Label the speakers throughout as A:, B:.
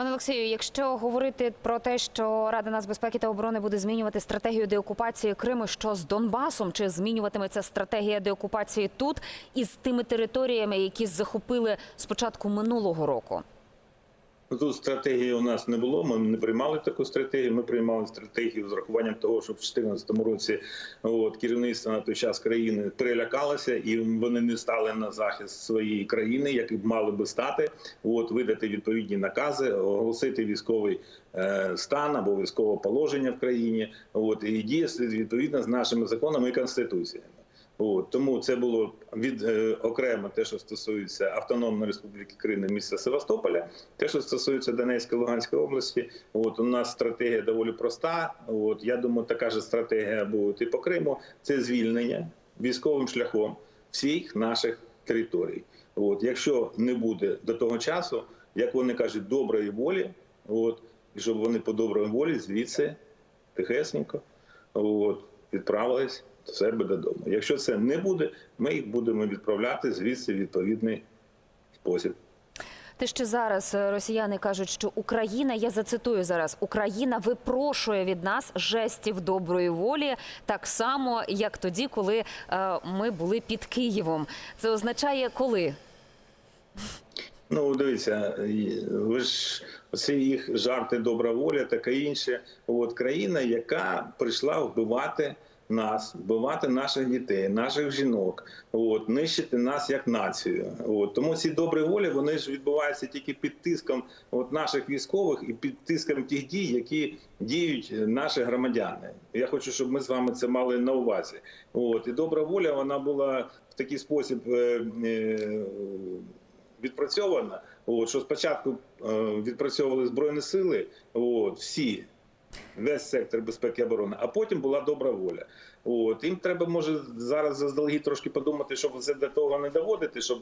A: Пане Олексію, якщо говорити про те, що Рада нацбезпеки та оборони буде змінювати стратегію деокупації Криму, що з Донбасом, чи змінюватиметься стратегія деокупації тут із тими територіями, які захопили з початку минулого року?
B: Ну, Тут стратегії у нас не було. Ми не приймали таку стратегію. Ми приймали стратегію з урахуванням того, що в 2014 році от керівництво на той час країни перелякалося, і вони не стали на захист своєї країни, як і мали би стати. От видати відповідні накази, оголосити військовий е, стан або військове положення в країні. От і діяти відповідно з нашими законами і конституціями. От, тому це було від е, окремо те, що стосується Автономної Республіки Крим, міста Севастополя, те, що стосується Донецької Луганської області. От у нас стратегія доволі проста. От я думаю, така ж стратегія буде і по Криму. Це звільнення військовим шляхом всіх наших територій. От якщо не буде до того часу, як вони кажуть, доброї волі, от і щоб вони по доброї волі звідси тихесненько, от відправились до себе додому. Якщо це не буде, ми їх будемо відправляти звідси в відповідний спосіб.
A: Те, що зараз е, росіяни кажуть, що Україна, я зацитую зараз, Україна випрошує від нас жестів доброї волі, так само як тоді, коли е, ми були під Києвом. Це означає коли?
B: Ну, дивіться, ви ж оці їх жарти, добра воля, таке інше. От країна, яка прийшла вбивати нас, вбивати наших дітей, наших жінок, от нищити нас як націю. От тому ці добрі волі вони ж відбуваються тільки під тиском от наших військових і під тиском тих дій, які діють наші громадяни. Я хочу, щоб ми з вами це мали на увазі. От і добра воля вона була в такий спосіб. е, е, відпрацьована. От що спочатку е, відпрацьовували збройні сили, от всі. Весь сектор безпеки і оборони, а потім була добра воля. От їм треба може зараз заздалегідь трошки подумати, щоб це до того не доводити, щоб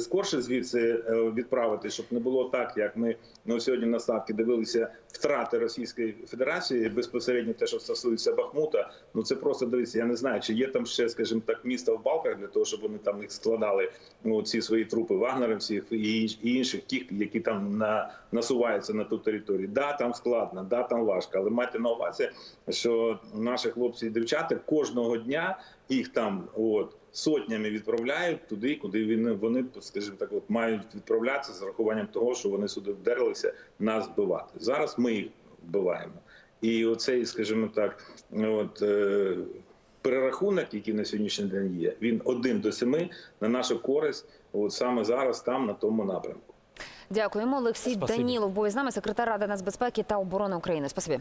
B: скорше звідси е, відправити, щоб не було так, як ми ну, сьогодні на ставки дивилися втрати Російської Федерації безпосередньо те, що стосується Бахмута. Ну це просто дивіться. Я не знаю, чи є там ще, скажімо так, місто в балках для того, щоб вони там їх складали. Ну ці свої трупи вагнерівців і і інших тих, які там на насуваються на ту територію. Да, там складно, да, там важко, але майте на увазі, що наші хлопці і дівчата кожного дня їх там от сотнями відправляють туди, куди вони, вони скажімо так, от мають відправлятися з рахуванням того, що вони сюди вдерлися нас вбивати. Зараз ми їх вбиваємо. І оцей, скажімо так, от. Е, Перерахунок, який на сьогоднішній день є, він один до семи на нашу користь, от саме зараз, там на тому напрямку.
A: Дякуємо. Олексій
C: Спасибі.
A: Данілов був із нами, секретар Ради нацбезпеки та оборони України. Спасибі.